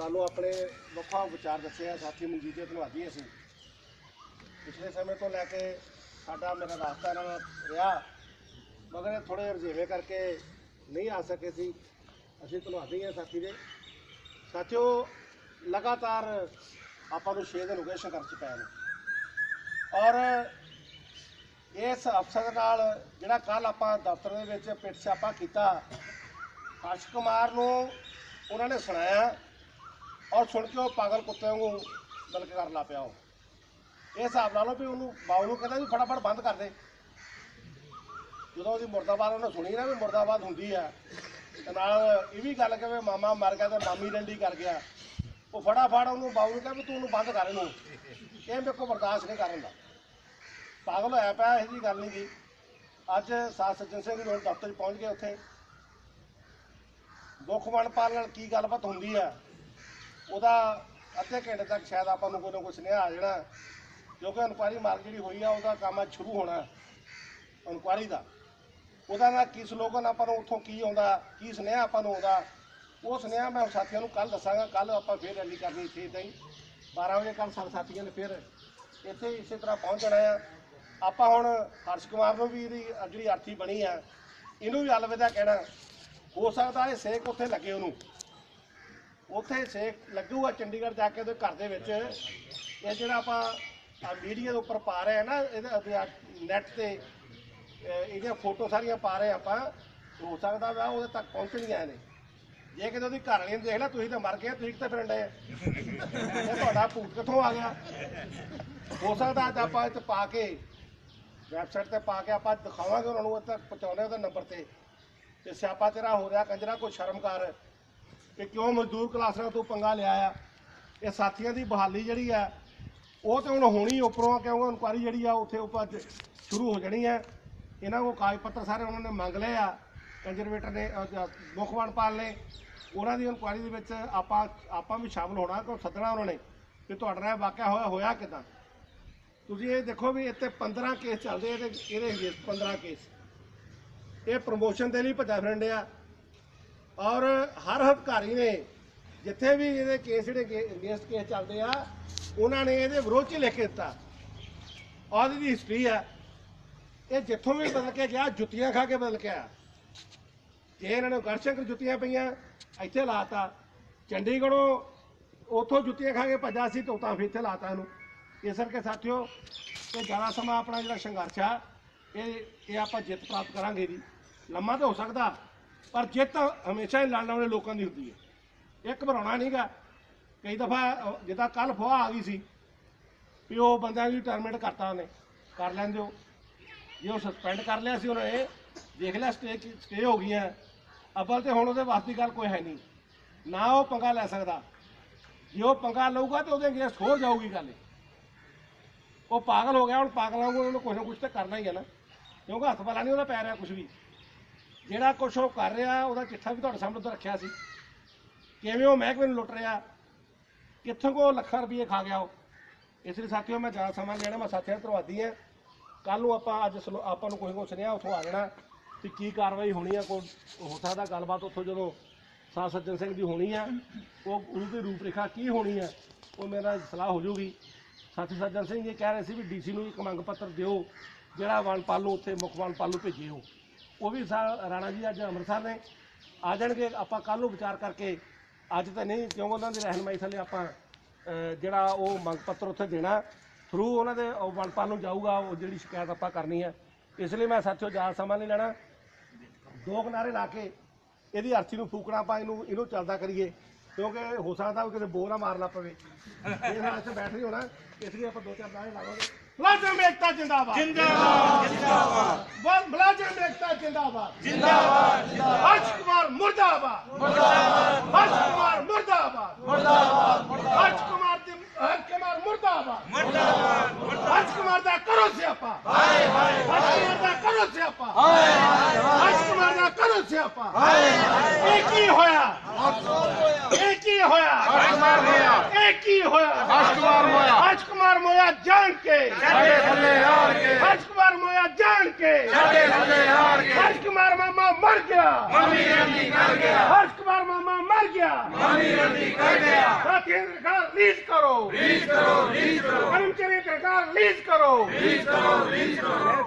ਤੁਹਾਨੂੰ ਆਪਣੇ ਵੱਖਾ ਵਿਚਾਰ ਦੱਸੇ ਆ, ਸਾਥੀ ਮਨਜੀਤ ਦੇ ਧੰਨਵਾਦੀ ਅਸੀਂ। ਪਿਛਲੇ ਸਮੇਂ ਤੋਂ ਲੈ ਕੇ ਸਾਡਾ ਮੇਰਾ ਰਾਸਤਾ ਇਹਨਾਂ ਨਾਲ ਰਿਹਾ, ਮਗਰ ਇਹ ਥੋੜੇ ਰਜੇਵੇਂ ਕਰਕੇ ਨਹੀਂ ਆ ਸਕੇ ਸੀ। ਅਸੀਂ ਧੰਨਵਾਦੀ ਹਾਂ ਸਾਥੀ ਦੇ। ਸਾਥੀਓ, ਲਗਾਤਾਰ ਆਪਾਂ ਨੂੰ 6 ਦਿਨ ਹੋ ਗਏ ਸੰਘਰਸ਼ ਪੈ ਨੂੰ। ਔਰ ਇਸ ਅਫਸਰ ਦੇ ਨਾਲ ਜਿਹੜਾ ਕੱਲ ਆਪਾਂ ਦਫ਼ਤਰ ਦੇ ਵਿੱਚ ਪਿੱਟ ਛਾਪਾ ਕੀਤਾ, ਹਰਸ਼ ਕੁਮਾਰ ਨੂੰ ਉਹਨਾਂ ਨੇ ਸੁਣਾਇਆ ਔਰ ਸੁਣ ਕੇ ਉਹ ਪਾਗਲ ਕੁੱਤੇ ਵਾਂਗੂ ਬਲਕ ਕਰਨ ਲੱਗ ਪਿਆ ਉਹ। ਇਹ ਹਿਸਾਬ ਨਾਲ ਲਓ ਵੀ ਉਹਨੂੰ ਬਾਉ ਨੂੰ ਕਹਿੰਦਾ ਵੀ ਫਟਾਫਟ ਬੰਦ ਕਰ ਦੇ। ਜਦੋਂ ਉਹਦੀ ਮੁਰਦਾਬਾਦ ਉਹਨੇ ਸੁਣੀ ਨਾ ਵੀ ਮੁਰਦਾਬਾਦ ਹੁੰਦੀ ਆ, ਤੇ ਨਾਲ ਇਹ ਵੀ ਗੱਲ ਕਿ ਮਾਮਾ ਮਰ ਗਿਆ ਤੇ ਮਾਮੀ ਡੰਡੀ ਕਰ ਗਿਆ। ਉਹ ਫਟਾਫਟ ਉਹਨੂੰ ਬਾਉ ਨੂੰ ਕਹਿੰਦਾ ਵੀ ਤੂੰ ਉਹਨੂੰ ਬੰਦ ਕਰ ਇਹਨੂੰ। ਇਹ ਮੇਰੇ ਕੋਲ ਬਰਦਾਸ਼ਤ ਨਹੀਂ ਕਰਨ ਦਾ। ਪਾਗਲ ਹੋਇਆ ਪਿਆ, ਇਹ ਜੀ ਗੱਲ ਨਹੀਂ ਗੀ। ਅੱਜ ਸਾਧ ਸੱਜਣ ਸਿੰਘ ਰੋਡ ਦਫ਼ਤਰ 'ਚ ਪਹੁੰਚ ਗਏ ਉੱਥੇ। ਮੁੱਖ ਵਣਪਾਲ ਨਾਲ ਕੀ ਗੱਲਬਾਤ ਹੁੰਦੀ ਆ? ਉਹਦਾ ਅੱਧੇ ਘੰਟੇ ਤੱਕ ਸ਼ਾਇਦ ਆਪਾਂ ਨੂੰ ਕੋਈ ਨਾ ਕੋਈ ਸੁਨੇਹਾ ਆ ਜਾਣਾ। ਕਿਉਂਕਿ ਇਨਕੁਆਇਰੀ ਮਾਰਕ ਜਿਹੜੀ ਹੋਈ ਆ, ਉਹਦਾ ਕੰਮ ਅੱਜ ਸ਼ੁਰੂ ਹੋਣਾ ਇਨਕੁਆਇਰੀ ਦਾ। ਉਹਦਾ ਨਾਲ ਕੀ ਸਲੋਗਨ ਆਪਾਂ ਨੂੰ ਉੱਥੋਂ ਕੀ ਆਉਂਦਾ, ਕੀ ਸੁਨੇਹਾ ਆਪਾਂ ਨੂੰ ਆਉਂਦਾ, ਉਹ ਸੁਨੇਹਾ ਮੈਂ ਸਾਥੀਆਂ ਨੂੰ ਕੱਲ ਦੱਸਾਂਗਾ। ਕੱਲ ਆਪਾਂ ਫੇਰ ਰੈਲੀ ਕਰਨੀ ਇੱਥੇ ਇੱਦਾਂ ਹੀ। 12 ਵਜੇ ਕੱਲ ਸਾਡੇ ਸਾਥੀਆਂ ਨੇ ਫਿਰ ਇੱਥੇ ਇਸੇ ਤਰ੍ਹਾਂ ਪਹੁੰਚ ਜਾਣਾ ਆ। ਆਪਾਂ ਹੁਣ ਹਰਸ਼ ਕੁਮਾਰ ਨੂੰ ਵੀ ਇਹਦੀ ਜਿਹੜੀ ਆਰਥੀ ਬਣੀ ਆ, ਇਹਨੂੰ ਵੀ ਅਲਵਿਦਾ ਕਹਿਣਾ। ਹੋ ਸਕਦਾ ਇਹ ਸੇਕ ਉੱਥੇ ਲੱਗੇ ਉਹਨੂੰ। ਉੱਥੇ ਸੇਕ ਲੱਗੂਗਾ ਚੰਡੀਗੜ੍ਹ ਜਾ ਕੇ ਉਹਦੇ ਘਰ ਦੇ ਵਿੱਚ। ਇਹ ਜਿਹੜਾ ਆਪਾਂ ਮੀਡੀਆ ਦੇ ਉੱਪਰ ਪਾ ਰਹੇ ਆ ਨਾ, ਇਹਦੇ ਨੈਟ ਤੇ ਇਹਦੀਆਂ ਫੋਟੋ ਸਾਰੀਆਂ ਪਾ ਰਹੇ ਆਪਾਂ। ਹੋ ਸਕਦਾ ਵਾ ਉਹਦੇ ਤੱਕ ਪਹੁੰਚਣੀਆਂ ਨੇ ਜੇ ਕਿਤੇ ਉਹਦੀ ਘਰ ਵਾਲੀ ਨੇ ਦੇਖ ਲਿਆ ਤੁਸੀਂ ਤਾਂ ਮਰ ਗਏ, ਤੁਸੀਂ ਤਾਂ ਫਿਰਨ ਡਏ ਇਹ ਤੁਹਾਡਾ ਭੂਤ ਕਿੱਥੋਂ ਆ ਗਿਆ? ਹੋ ਸਕਦਾ ਅੱਜ ਆਪਾਂ ਇੱਥੇ ਪਾ ਕੇ ਵੈਬਸਾਈਟ ਤੇ ਪਾ ਕੇ ਆਪਾਂ ਦਿਖਾਵਾਂਗੇ ਉਹਨਾਂ ਨੂੰ ਇੱਥੇ ਪਹੁੰਚਾਉਣੇ ਉਹਦੇ ਨੰਬਰ ਤੇ। ਤੇ ਸਿਆਪਾ ਤੇਰਾ ਹੋ ਰਿਹਾ, ਕੰਜਰਾ, ਕੋਈ ਸ਼ਰਮ ਕਰ ਕਿ ਕਿਉਂ ਮਜ਼ਦੂਰ ਕਲਾਸਾਂ ਨਾਲ ਤੂੰ ਪੰਗਾ ਲਿਆ ਆ? ਇਹ ਸਾਥੀਆਂ ਦੀ ਬਹਾਲੀ ਜਿਹੜੀ ਆ, ਉਹ ਤੇ ਹੁਣ ਹੋਣੀ ਉੱਪਰੋਂ ਆ, ਕਿਉਂਕਿ ਇਨਕੁਆਰੀ ਜਿਹੜੀ ਆ, ਉੱਥੇ ਉੱਪਰ ਸ਼ੁਰੂ ਹੋ ਜਾਣੀ ਹੈ ਇਹਨਾਂ ਕੋਲ ਕਾਗਜ਼ ਪੱਤਰ ਸਾਰੇ ਉਹਨਾਂ ਨੇ ਮੰਗ ਲਏ ਆ। ਕੰਜ਼ਰਵੇਟਰ ਨੇ ਮੁੱਖ ਵਣਪਾਲ ਨੇ, ਉਹਨਾਂ ਦੀ ਇਨਕੁਆਰੀ ਦੇ ਵਿੱਚ ਆਪਾਂ ਆਪਾਂ ਵੀ ਸ਼ਾਮਲ ਹੋਣਾ ਕਿ ਸੱਦਣਾ ਉਹਨਾਂ ਨੇ ਕਿ ਤੁਹਾਡਾ ਨਾਲ ਵਾਕਿਆ ਹੋਇਆ ਹੋਇਆ ਕਿਦਾਂ? ਤੁਸੀਂ ਇਹ ਦੇਖੋ ਵੀ ਇੱਥੇ 15 ਕੇਸ ਚੱਲਦੇ ਇਹਦੇ ਇਹਦੇ ਅਗੇਂਸਟ 15 ਕੇਸ ਇਹ ਪ੍ਰਮੋਸ਼ਨ ਦੇ ਲਈ ਭੱਜਾ ਫਿਰਨ ਆ ਔਰ ਹਰ ਅਧਿਕਾਰੀ ਨੇ ਜਿੱਥੇ ਵੀ ਇਹਦੇ ਕੇਸ ਜਿਹੜੇ ਅਗੇਂਸਟ ਕੇਸ ਚੱਲਦੇ ਆ, ਉਹਨਾਂ ਨੇ ਇਹਦੇ ਵਿਰੋਧ ਚ ਲਿਖ ਕੇ ਦਿੱਤਾ। ਔਰ ਇਹਦੀ ਹਿਸਟਰੀ ਆ। ਇਹ ਜਿੱਥੋਂ ਵੀ ਬਦਲ ਕੇ ਗਿਆ, ਜੁੱਤੀਆਂ ਖਾ ਕੇ ਬਦਲ ਕੇ ਆ ਜੇ ਇਹਨਾਂ ਨੇ ਗੜਸ਼ੰਕਰ ਜੁੱਤੀਆਂ ਪਈਆਂ, ਇੱਥੇ ਲਾਤਾ ਚੰਡੀਗੜ੍ਹੋਂ ਉਥੋਂ ਜੁੱਤੀਆਂ ਖਾ ਕੇ ਭੱਜਾ ਸੀ ਤਾਂ ਤਾਂ ਫਿਰ ਇੱਥੇ ਲਾਤਾ ਇਹਨੂੰ। ਇਸ ਕਰਕੇ ਸਾਥੀਓ, ਇਹ ਜ਼ਿਆਦਾ ਸਮਾਂ ਆਪਣਾ ਜਿਹੜਾ ਸੰਘਰਸ਼ ਆ, ਇਹ ਇਹ ਆਪਾਂ ਜਿੱਤ ਪ੍ਰਾਪਤ ਕਰਾਂਗੇ ਜੀ। ਲੰਮਾ ਤਾਂ ਹੋ ਸਕਦਾ। ਪਰ ਜਿੱਤ ਹਮੇਸ਼ਾ ਹੀ ਲੜਨ ਵਾਲੇ ਲੋਕਾਂ ਦੀ ਹੁੰਦੀ ਹੈ। ਇਹ ਘਬਰਾਉਣਾ ਨਹੀਂਗਾ। ਕਈ ਦਫਾ ਜਿੱਦਾਂ ਕੱਲ ਫੋਆ ਆ ਗਈ ਸੀ ਵੀ ਉਹ ਬੰਦਿਆਂ ਦੀ ਟਰਮਿਨੇਟ ਕਰਤਾ ਉਹਨੇ। ਕਰ ਲੈਂਦੇ ਹੋ। ਜੇ ਉਹ ਸਸਪੈਂਡ ਕਰ ਲਿਆ ਸੀ ਉਹਨਾਂ ਨੇ ਦੇਖ ਲਿਆ ਸਟੇ ਸਟੇ ਹੋ ਗਈਆਂ। ਅਬਲ ਤੇ ਹੁਣ ਉਹਦੇ ਵਾਸਤੇ ਗੱਲ ਕੋਈ ਹੈ ਨਹੀਂ। ਨਾ ਉਹ ਪੰਗਾ ਲੈ ਸਕਦਾ। ਜੇ ਉਹ ਪੰਗਾ ਲਊਗਾ ਤੇ ਉਹਦੇ ਅਗੇਂਸਟ ਹੋਰ ਜਾਊਗੀ ਗੱਲ ਉਹ ਪਾਗਲ ਹੋ ਗਿਆ, ਹੁਣ ਪਾਗਲਾਂ ਵਾਂਗੂ ਉਹਨੂੰ ਕੁਛ ਨਾ ਕੁਛ ਤਾਂ ਕਰਨਾ ਹੀ ਹੈ ਨਾ। ਕਿਉਂਕਿ ਹੱਥ ਪਲਾ ਨਹੀਂ ਉਹਦਾ ਪੈ ਰਿਹਾ ਕੁਛ ਵੀ। ਜਿਹੜਾ ਕੁਛ ਉਹ ਕਰ ਰਿਹਾ, ਉਹਦਾ ਚਿੱਠਾ ਵੀ ਤੁਹਾਡੇ ਸਾਹਮਣੇ ਤਾਂ ਰੱਖਿਆ ਸੀ। ਕਿਵੇਂ ਉਹ ਮਹਿਕਮੇ ਨੂੰ ਲੁੱਟ ਰਿਹਾ? ਕਿੱਥੋਂ ਕੋ ਲੱਖਾਂ ਰੁਪਏ ਖਾ ਗਿਆ ਉਹ? ਇਸ ਲਈ ਸਾਥੀਓ, ਮੈਂ ਜ਼ਿਆਦਾ ਸਮਾਂ ਲੈਣਾ, ਮੈਂ ਸਾਥੀਆਂ ਧਰਵਾਦੀ ਧੰਨਵਾਦੀ ਹਾਂ। ਕੱਲ ਨੂੰ ਆਪਾਂ ਅੱਜ ਸਲੋ- ਆਪਾਂ ਨੂੰ ਕੋਈ ਕੋ ਸੁਨੇਹਾ ਉੱਥੋਂ ਆ ਜਾਣਾ ਕਿ ਕੀ ਕਾਰਵਾਈ ਹੋਣੀ ਆ, ਕੋਈ ਹੋ ਸਕਦਾ ਗੱਲਬਾਤ ਉੱਥੋਂ ਜਦੋਂ ਸਾਧ ਸੱਜਣ ਸਿੰਘ ਦੀ ਹੋਣੀ ਆ, ਉਹ ਉਹਦੀ ਰੂਪਰੇਖਾ ਕੀ ਹੋਣੀ ਆ, ਉਹ ਮੇਰਾ ਸਲਾਹ ਹੋ ਜੂਗੀ ਸਾਥੀ ਸੱਜਣ ਸਿੰਘ ਇਹ ਕਹਿ ਰਹੇ ਸੀ ਵੀ ਡੀਸੀ ਨੂੰ ਇੱਕ ਮੰਗ ਪੱਤਰ ਦਿਓ, ਜਿਹੜਾ ਵਣ ਪਾਲੂ, ਉੱਥੇ ਮੁੱਖ ਵਣ ਪਾਲੂ ਭੇਜਿਓ। ਉਹ ਵੀ ਸਾ- ਰਾਣਾ ਜੀ ਅੱਜ ਅੰਮ੍ਰਿਤਸਰ ਨੇ। ਆ ਜਾਣਗੇ ਆਪਾਂ ਕੱਲ ਨੂੰ ਵਿਚਾਰ ਕਰਕੇ। ਅੱਜ ਤਾਂ ਨਹੀਂ ਕਿਉਂ ਉਹਨਾਂ ਦੀ ਰਹਿਨਮਾਈ ਥੱਲੇ ਆਪਾਂ ਅਹ, ਜਿਹੜਾ ਉਹ ਮੰਗ ਪੱਤਰ ਉੱਥੇ ਦੇਣਾ ਥਰੂ ਉਹਨਾਂ ਦੇ ਉਹ ਵਣਪਾਲ ਨੂੰ ਜਾਊਗਾ ਉਹ ਜਿਹੜੀ ਸ਼ਿਕਾਇਤ ਆਪਾਂ ਕਰਨੀ ਹੈ। ਇਸ ਲਈ ਮੈਂ ਸਾਥੀਓ ਜ਼ਿਆਦਾ ਸਮਾਂ ਨਹੀਂ ਲੈਣਾ। ਦੋ ਕਿਨਾਰੇ ਲਾ ਕੇ ਇਹਦੀ ਅਰਥੀ ਨੂੰ ਫੂਕਣਾ ਆਪਾਂ ਇਹਨੂੰ ਇਹਨੂੰ ਚੱਲਦਾ ਕਰੀਏ। ਕਿਉਂਕਿ ਹੋ ਸਕਦਾ ਵੀ ਕਿਤੇ ਬੋਲ ਨਾ ਮਾਰਨਾ ਪਵੇ। ਇਹ ਨਾਲ ਇੱਥੇ ਬੈਠ ਨਹੀਂ ਹੋਣਾ। ਇਸ ਲਈ ਆਪਾਂ ਦੋ ਚਾਰ ਨਾਰੇ ਲਾਵਾਂਗੇ। ਮੁਲਾਜ਼ਮ ਏਕਤਾ ਜਿੰਦਾਬਾਦ। ਜਿੰਦਾਬਾਦ। ਜਿੰਦਾਬਾਦ ਮੁਲਾਜ਼ਮ ਏਕਤਾ ਜਿੰਦਾਬਾਦ। ਜਿੰਦਾਬਾਦ ਜਿੰਦਾਬਾਦ। ਹਰਸ਼ ਕੁਮਾਰ ਮੁਰਦਾਬਾਦ। ਮੁਰਦਾਬਾਦ। ਹਰਸ਼ ਕੁਮਾਰ ਮੁਰਦਾਬਾਦ। ਮੁਰਦਾਬਾਦ ਹਰਸ਼ ਕੁਮਾਰ ਦੀ ਹਰਸ਼ ਕੁਮਾਰ ਮੁਰਦਾਬਾਦ। ਮੁਰਦਾਬਾਦ ਹਰਸ਼ ਕੁਮਾਰ ਦਾ ਕਰੋ ਸਿਆਪਾ। ਹਾਏ ਹਾਏ ਹਰਸ਼ ਕੁਮਾਰ ਦਾ ਕਰੋ ਸਿਆਪਾ। ਹਾਏ ਹਾਏ ਹਰਸ਼ ਕੁਮਾਰ ਦਾ ਕਰੋ ਸਿਆਪਾ। ਹਾਏ ਹਾਏ। ਇਹ ਕੀ ਹੋਇਆ? ਕੁਮਾਰ ਹੋਇਆ। ਇਹ ਕੀ ਹੋਇਆ ਹਰਸ਼ ਕੁਮਾਰ ਹੋਇਆ ਹਰਸ਼ ਕੁਮਾਰ ਮੋਇਆ ਜਾਣ ਕੇ ਸਾਡੇ ਥੱਲੇ ਹਾਰ ਕੇ ਹਰਸ਼ ਕੁਮਾਰ ਮੋਇਆ ਜਾਣ ਕੇ ਸਾਡੇ ਥੱਲੇ ਹਾਰ ਕੇ ਹਰਸ਼ ਕੁਮਾਰ ਮਾਮਾ ਮਰ ਗਿਆ ਮੰਮੀ ਰੰਦੀ ਕਰ ਗਿਆ ਹਰਸ਼ ਕੁਮਾਰ ਮਾਮਾ ਮਰ ਕਰ ਗਿਆ ਮਾਨੀ ਰੰਦੀ ਕਰ ਗਿਆ ਸਾਥੀਆਂ ਦੀ ਤਨਖਾਹ ਰਿਲੀਜ਼ ਕਰੋ ਰੀਸ ਕਰੋ ਰੀਸ ਕਰੋ ਕਰਮਚਾਰੀ ਦੀ ਤਨਖਾਹ ਰਿਲੀਜ਼ ਕਰੋ ਰੀਸ ਕਰੋ ਰੀਸ ਕਰੋ ਇਹ